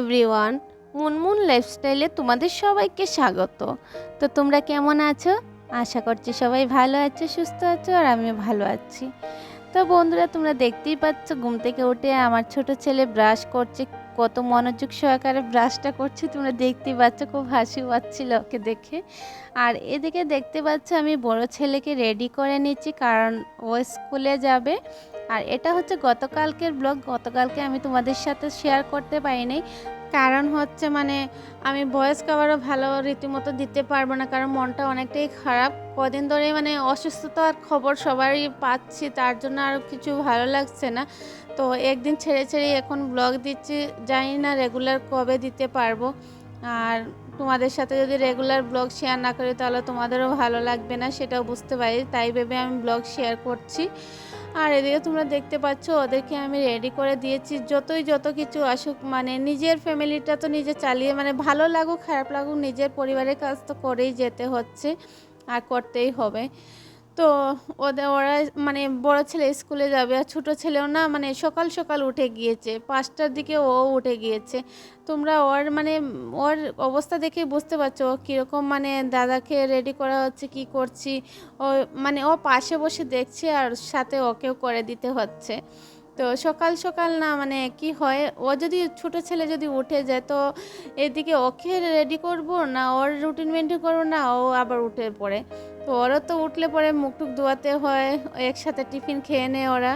Everyone Munmun লাইফস্টাইলে তোমাদের সবাইকে স্বাগত। তো তোমরা কেমন আছো? আশা করছি সবাই ভালো আছো, সুস্থ আছো আর আমিও ভালো আছি। তো বন্ধুরা, তোমরা দেখতেই পাচ্ছ ঘুম থেকে উঠে আমার ছোট ছেলে ব্রাশ করছে, কত মনোযোগ সহকারে ব্রাশটা করছে। তোমরা দেখতেই পাচ্ছ, খুব হাসি পাচ্ছিল ওকে দেখে। আর এদিকে দেখতে পাচ্ছ আমি বড় ছেলেকে রেডি করে নিচ্ছি, কারণ ও স্কুলে যাবে। আর এটা হচ্ছে গতকালকের ব্লগ, গতকালকে আমি তোমাদের সাথে শেয়ার করতে পারিনি। কারণ হচ্ছে মানে আমি ভয়েস কভারও ভালো রীতিমতো দিতে পারব না, কারণ মনটা অনেকটাই খারাপ। কদিন ধরে মানে অসুস্থতার খবর সবারই পাচ্ছি, তার জন্য আর কিছু ভালো লাগছে না। তো একদিন ছেড়ে ছেড়ে এখন ব্লগ দিচ্ছি, জানি না রেগুলার কবে দিতে পারব। আর তোমাদের সাথে যদি রেগুলার ব্লগ শেয়ার না করি, তাহলে তোমাদেরও ভালো লাগবে না, সেটাও বুঝতে পারি। তাই ভেবে আমি ব্লগ শেয়ার করছি। আর এদিকে তোমরা দেখতে পাচ্ছ, ওদেরকে আমি রেডি করে দিয়েছি। যতই যত কিছু আসুক মানে নিজের ফ্যামিলিটা তো নিজে চালিয়ে মানে ভালো লাগুক, খারাপ লাগুক, নিজের পরিবারের কাজ তো করেই যেতে হচ্ছে, আর করতেই হবে। তো ওদের ওরা মানে বড় ছেলে স্কুলে যাবে আর ছোটো ছেলেও না মানে সকাল সকাল উঠে গিয়েছে। পাঁচটার দিকে ও উঠে গিয়েছে। তোমরা ওর মানে ওর অবস্থা দেখে বুঝতে পারছ কীরকম মানে দাদাকে রেডি করা হচ্ছে, কি করছি। ও মানে ও পাশে বসে দেখছে আর সাথে ওকেও করে দিতে হচ্ছে। তো সকাল সকাল না মানে কি হয়, ও যদি ছোট ছেলে যদি উঠে যায়, তো এদিকে ওকে রেডি করব না, ওর রুটিন মেনটেন করব না, ও আবার উঠে পড়ে। তো ওরও তো উঠলে পরে মুখ টুক ধোয়াতে হয়, একসাথে টিফিন খেয়ে নেয় ওরা।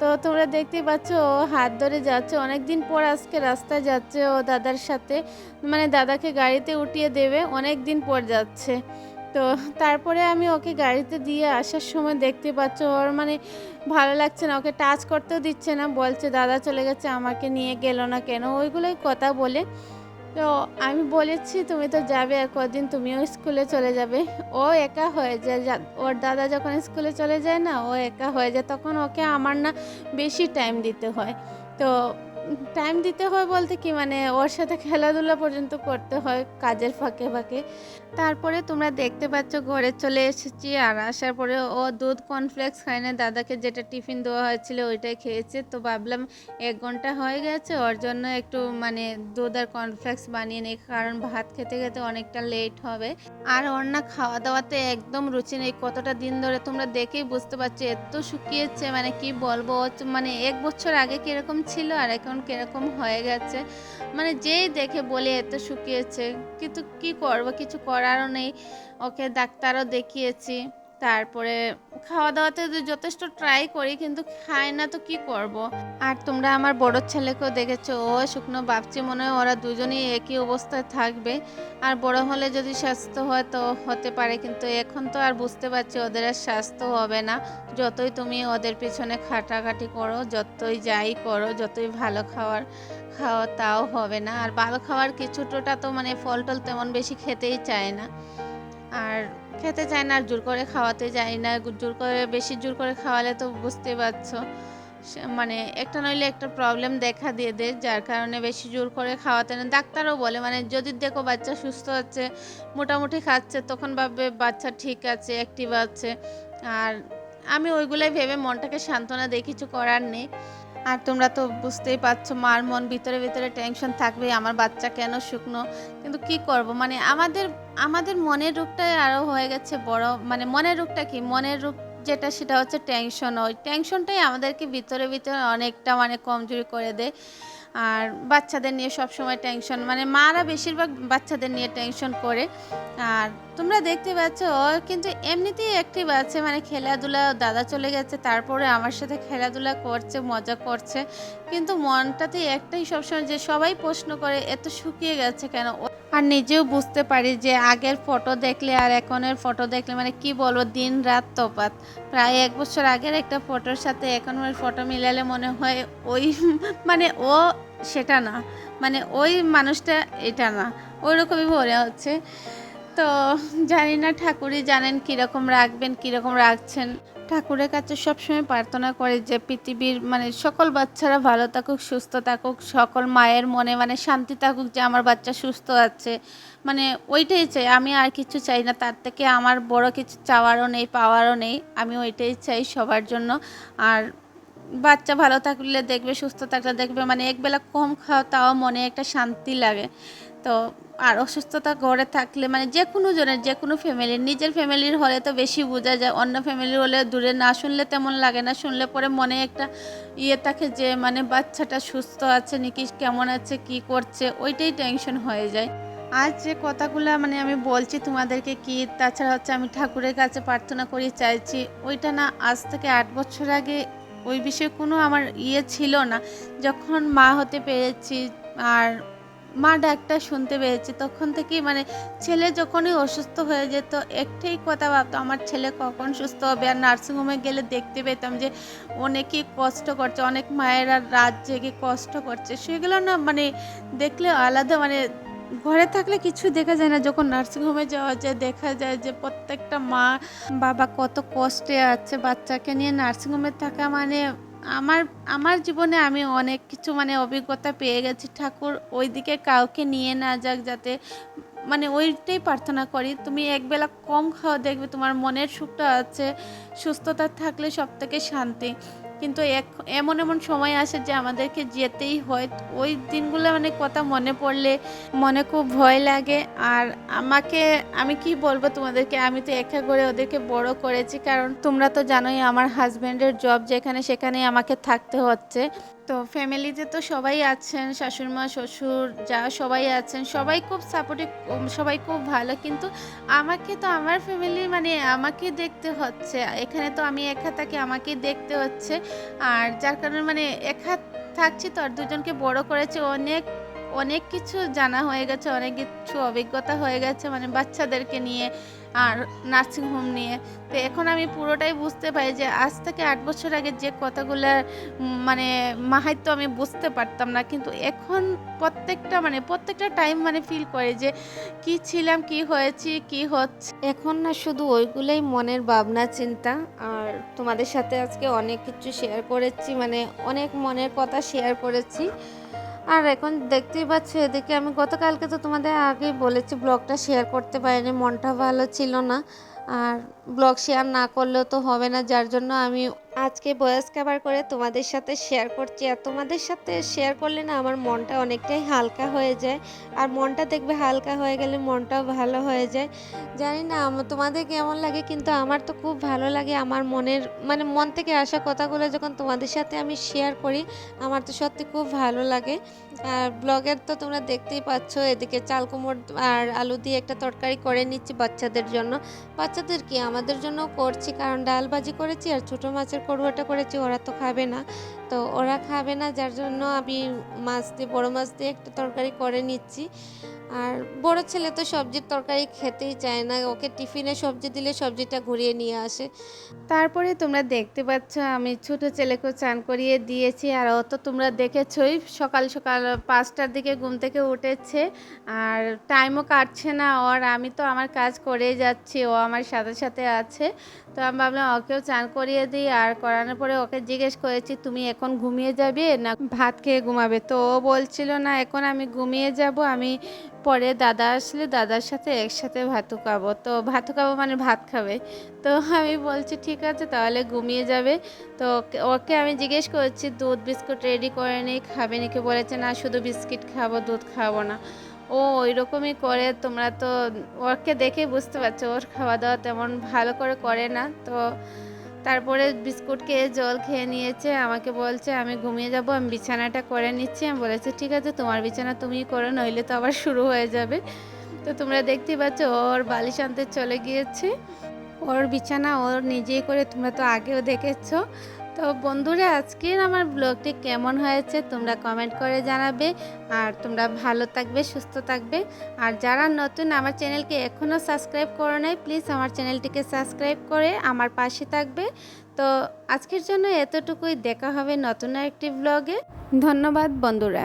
তো তোমরা দেখতেই পাচ্ছ, ও হাত ধরে যাচ্ছে। অনেক দিন পর আজকে রাস্তায় যাচ্ছে ও দাদার সাথে। মানে দাদাকে গাড়িতে উঠিয়ে দেবে অনেক দিন পর যাচ্ছে। তো তারপরে আমি ওকে গাড়িতে দিয়ে আসার সময় দেখতে পাচ্ছ, ওর মানে ভালো লাগছে না। ওকে টাচ করতেও দিচ্ছে না। বলছে, দাদা চলে গেছে, আমাকে নিয়ে গেল না কেন? ওইগুলোই কথা বলে। তো আমি বলেছি, তুমি তো যাবে কদিন তুমিও স্কুলে চলে যাবে। ও একা হয়ে যায়। ওর দাদা যখন স্কুলে চলে যায় না, ও একা হয়ে যায়, তখন ওকে আমার না বেশি টাইম দিতে হয়। তো টাইম দিতে হয় বলতে কি মানে ওর সাথে খেলাধুলা পর্যন্ত করতে হয় কাজের ফাঁকে ফাঁকে। তারপরে তোমরা দেখতে পাচ্ছ ঘরে চলে এসেছি আর আসার পরে ও দুধ কর্নফ্লেক্স খায় না। দাদাকে যেটা টিফিন দেওয়া হয়েছিল ওইটাই খেয়েছে। তো ভাবলাম এক ঘণ্টা হয়ে গেছে, ওর জন্য একটু মানে দুধ আর কর্নফ্লেক্স বানিয়ে নিই, কারণ ভাত খেতে খেতে অনেকটা লেট হবে। আর ওর না খাওয়া দাওয়াতে একদম রুচি নেই। কতটা দিন ধরে তোমরা দেখেই বুঝতে পারছ, এত শুকিয়েছে মানে কি বলব? মানে এক বছর আগে কীরকম ছিল আর এখন কীরকম হয়ে গেছে। মানে যেই দেখে বলে এত শুকিয়েছে, কিন্তু কি করব? কিছু করারও নেই। ওকে ডাক্তারও দেখিয়েছি। তারপরে খাওয়া দাওয়াতে যথেষ্ট ট্রাই করি, কিন্তু খায় না তো কি করব। আর তোমরা আমার বড় ছেলেকেও দেখেছ, ও শুকনো ভাবছি মনে হয় ওরা দুজনেই একই অবস্থায় থাকবে। আর বড় হলে যদি স্বাস্থ্য হয় তো হতে পারে, কিন্তু এখন তো আর বুঝতে পারছি ওদের আর স্বাস্থ্য হবে না। যতই তুমি ওদের পিছনে খাটাখাটি করো, যতই যাই করো, যতই ভালো খাওয়ার, খাওয়া তাও হবে না। আর ভালো খাওয়ার কিছুটা তো মানে ফল টল তেমন বেশি খেতেই চায় না। আর খেতে চায় না, আর জোর করে খাওয়াতে যায় না। জোর করে, বেশি জোর করে খাওয়ালে তো বুঝতে পারছ। মানে একটা নইলে একটা প্রবলেম দেখা দিয়ে দেয়, যার কারণে বেশি জোর করে খাওয়াতে না। ডাক্তারও বলে মানে যদি দেখো বাচ্চা সুস্থ আছে, মোটামুটি খাচ্ছে, তখন ভাববে বাচ্চা ঠিক আছে অ্যাক্টিভ আছে। আর আমি ওইগুলোই ভেবে মনটাকে সান্ত্বনা দিয়ে কিছু করার নেই। আর তোমরা তো বুঝতেই পারছ, মার মন ভিতরে ভিতরে টেনশন থাকবে আমার বাচ্চা কেন শুকনো? কিন্তু কি করব? মানে আমাদের আমাদের মনের রূপটাই আরও হয়ে গেছে বড় মানে মনের রূপটা কি? মনের রূপ যেটা, সেটা হচ্ছে টেনশন ওই টেনশনটাই আমাদেরকে ভিতরে ভিতরে অনেকটা মানে কমজোরি করে দেয়। আর বাচ্চাদের নিয়ে সব সময় টেনশন মানে মারা বেশিরভাগ বাচ্চাদের নিয়ে টেনশন করে। আর তোমরা দেখতে পাচ্ছ কিন্তু এমনিতেই অ্যাক্টিভ আছে মানে খেলাধুলা, দাদা চলে গেছে, তারপরে আমার সাথে খেলাধুলা করছে, মজা করছে। কিন্তু মনটাতে একটাই সবসময় যে সবাই প্রশ্ন করে, এত শুকিয়ে গেছে কেন? আর নিজেও বুঝতে পারি যে আগের ফটো দেখলে আর এখনের ফটো দেখলে মানে কি বলব, দিন রাত তফাৎ। প্রায় এক বছর আগের একটা ফটোর সাথে এখনের ফটো মিলালে মনে হয় ওই মানে ও সেটা না। মানে ওই মানুষটা এটা না। ওই রকমই মনে হচ্ছে। তো জানি না ঠাকুরই জানেন কীরকম রাখবেন, কীরকম রাখছেন। ঠাকুরের কাছে সবসময় প্রার্থনা করে যে পৃথিবীর মানে সকল বাচ্চারা ভালো থাকুক, সুস্থ থাকুক, সকল মায়ের মনে মানে শান্তি থাকুক যে আমার বাচ্চা সুস্থ আছে। মানে ওইটাই চাই। আমি আর কিছু চাই না। তার থেকে আমার বড় কিছু চাওয়ারও নেই, পাওয়ারও নেই। আমি ওইটাই চাই সবার জন্য। আর বাচ্চা ভালো থাকলে দেখবে, সুস্থ থাকলে দেখবে মানে একবেলা কম খাওয়া তাও মনে একটা শান্তি লাগে। তো আর অসুস্থতা ঘরে থাকলে মানে যে কোনো জনের, যে কোনো ফ্যামিলির নিজের ফ্যামিলির হলে তো বেশি বোঝা যায়। অন্য ফ্যামিলির হলে দূরে না শুনলে তেমন লাগে না। শুনলে পরে মনে একটা ইয়ে থাকে যে মানে বাচ্চাটা সুস্থ আছে নাকি, কেমন আছে, কি করছে, ওইটাই টেনশন হয়ে যায়। আজ যে কথাগুলো মানে আমি বলছি তোমাদেরকে কি, তাছাড়া হচ্ছে আমি ঠাকুরের কাছে প্রার্থনা করি, চাইছি, ওইটা না আজ থেকে আট বছর আগে ওই বিষয়ে কোনো আমার ইয়ে ছিল না। যখন মা হতে পেরেছি আর মা ডাকটা শুনতে পেরেছি, তখন থেকেই মানে ছেলে যখনই অসুস্থ হয়ে যেত, একটাই কথা ভাবতো আমার ছেলে কখন সুস্থ হবে? আর নার্সিংহোমে গেলে দেখতে পেতাম যে অনেকেই কষ্ট করছে, অনেক মায়েরা রাত জেগে কষ্ট করছে। সেগুলো না মানে দেখলে আলাদা মানে ঘরে থাকলে কিছু দেখা যায় না। যখন নার্সিংহোমে যাওয়া যায়, দেখা যায় যে প্রত্যেকটা মা, বাবা কত কষ্টে আছে বাচ্চাকে নিয়ে। নার্সিংহোমে থাকা মানে আমার আমার জীবনে আমি অনেক কিছু মানে অভিজ্ঞতা পেয়ে গেছি। ঠাকুর ওইদিকে কাউকে নিয়ে না যাক যাতে মানে ওইটাই প্রার্থনা করি। তুমি একবেলা কম খাওয়া দেখবে তোমার মনের সুখটা আছে। সুস্থতা থাকলে সব থেকে শান্তি। কিন্তু এক, এমন এমন সময় আসে যে আমাদেরকে যেতেই হয়। ওই দিনগুলো মানে কথা মনে পড়লে মনে খুব ভয় লাগে। আর আমাকে, আমি কি বলব তোমাদেরকে? আমি তো একা করে ওদেরকে বড় করেছি, কারণ তোমরা তো জানোই আমার হাজব্যান্ডের জব যেখানে সেখানেই আমাকে থাকতে হচ্ছে। তো ফ্যামিলিতে তো সবাই আছেন, শাশুড়মা, শ্বশুর, যা সবাই আছেন, সবাই খুব সাপোর্টিভ সবাই খুব ভালো। কিন্তু আমাকে তো আমার ফ্যামিলি মানে আমাকে দেখতে হচ্ছে। এখানে তো আমি একা থাকি আমাকে দেখতে হচ্ছে। আর যার কারণে মানে একা থাকছি তো আর দুজনকে বড় করেছে অনেক অনেক কিছু জানা হয়ে গেছে, অনেক কিছু অভিজ্ঞতা হয়ে গেছে মানে বাচ্চাদেরকে নিয়ে আর নার্সিং হোম নিয়ে। তো এখন আমি পুরোটাই বুঝতে পারি যে আজ থেকে আট বছর আগে যে কথাগুলো মানে মাহাত্য আমি বুঝতে পারতাম না। কিন্তু এখন প্রত্যেকটা মানে প্রত্যেকটা টাইম মানে ফিল করে যে কি ছিলাম, কি হয়েছি, কি হচ্ছে। এখন না শুধু ওইগুলোই মনের ভাবনা, চিন্তা আর তোমাদের সাথে আজকে অনেক কিছু শেয়ার করেছি মানে অনেক মনের কথা শেয়ার করেছি। আর এখন দেখতেই পাচ্ছ এদিকে আমি গতকালকে তো তোমাদের আগেই বলেছি ব্লগটা শেয়ার করতে পারিনি, মনটা ভালো ছিল না। আর ব্লগ শেয়ার না করলেও তো হবে না, যার জন্য আমি আজকে বয়স কাভার করে তোমাদের সাথে শেয়ার করছি। আর তোমাদের সাথে শেয়ার করলে না আমার মনটা অনেকটাই হালকা হয়ে যায়। আর মনটা দেখবে হালকা হয়ে গেলে মনটাও ভালো হয়ে যায়। জানি না তোমাদের কেমন লাগে, কিন্তু আমার তো খুব ভালো লাগে আমার মনের মানে মন থেকে আসা কথাগুলো যখন তোমাদের সাথে আমি শেয়ার করি, আমার তো সত্যি খুব ভালো লাগে। আর ব্লগের তো তোমরা দেখতেই পাচ্ছ, এদিকে চাল কুমড় আর আলু দিয়ে একটা তরকারি করে নিচ্ছি বাচ্চাদের জন্য। বাচ্চাদের কি? আমাদের জন্য করছি, কারণ ডাল ভাজি করেছি আর ছোটো মাছের করুয়াটা করেছি, ওরা তো খাবে না। তো ওরা খাবে না, যার জন্য আমি মাছ দিয়ে, বড়ো মাছ দিয়ে একটা তরকারি করে নিচ্ছি। আর বড় ছেলে তো সবজির তরকারি খেতেই চায় না, ওকে টিফিনে সবজি দিলে সবজিটা ঘুরিয়ে নিয়ে আসে। তারপরে তোমরা দেখতে পাচ্ছ, আমি ছোট ছেলেকে চান করিয়ে দিয়েছি, আর ও তো তোমরা দেখেছই, সকাল সকাল পাঁচটার দিকে ঘুম থেকে উঠেছে, আর টাইমও কাটছে না ওর আমি তো আমার কাজ করেই যাচ্ছি, ও আমার সাথে সাথে আছে। তো আমি ভাবলাম ওকেও চান করিয়ে দিই। আর করানোর পরে ওকে জিজ্ঞেস করেছি, তুমি এখন ঘুমিয়ে যাবে না? ভাত খেয়ে ঘুমাবে। তো ও বলছিল, না, এখন আমি ঘুমিয়ে যাব। আমি পরে দাদা আসলে দাদার সাথে একসাথে ভাতু খাব। তো ভাতু খাব মানে ভাত খাবে। তো আমি বলছি, ঠিক আছে, তাহলে ঘুমিয়ে যাবে। তো ওকে- আমি জিজ্ঞেস করছি, দুধ বিস্কুট রেডি করে নিই খাবে নাকি? বলেছে, না, শুধু বিস্কিট খাব, দুধ খাব না। ও ওই রকমই করে। তোমরা তো ওকে দেখে বুঝতে পারছ, ওর খাওয়া দাওয়া তেমন ভালো করে করে না। তো তারপরে বিস্কুট খেয়ে জল খেয়ে নিয়েছে, আমাকে বলছে, আমি ঘুমিয়ে যাব, আমি বিছানাটা করে নিচ্ছি। আমি বলেছি, ঠিক আছে, তোমার বিছানা তুমিই করো, নইলে তো আবার শুরু হয়ে যাবে। তো তোমরা দেখতেই পাচ্ছ, ওর বালিশ আনতে চলে গিয়েছে। ওর বিছানা ওর নিজেই করে, তোমরা তো আগেও দেখেছ। তো বন্ধুরা, আজকের আমার ব্লগটি কেমন হয়েছে তোমরা কমেন্ট করে জানাবে। আর তোমরা ভালো থাকবে, সুস্থ থাকবে। আর যারা নতুন আমার চ্যানেলকে এখনও সাবস্ক্রাইব করো নাই প্লিজ আমার চ্যানেলটিকে সাবস্ক্রাইব করে আমার পাশে থাকবে। তো আজকের জন্য এতটুকুই, দেখা হবে নতুন একটি ব্লগে। ধন্যবাদ বন্ধুরা।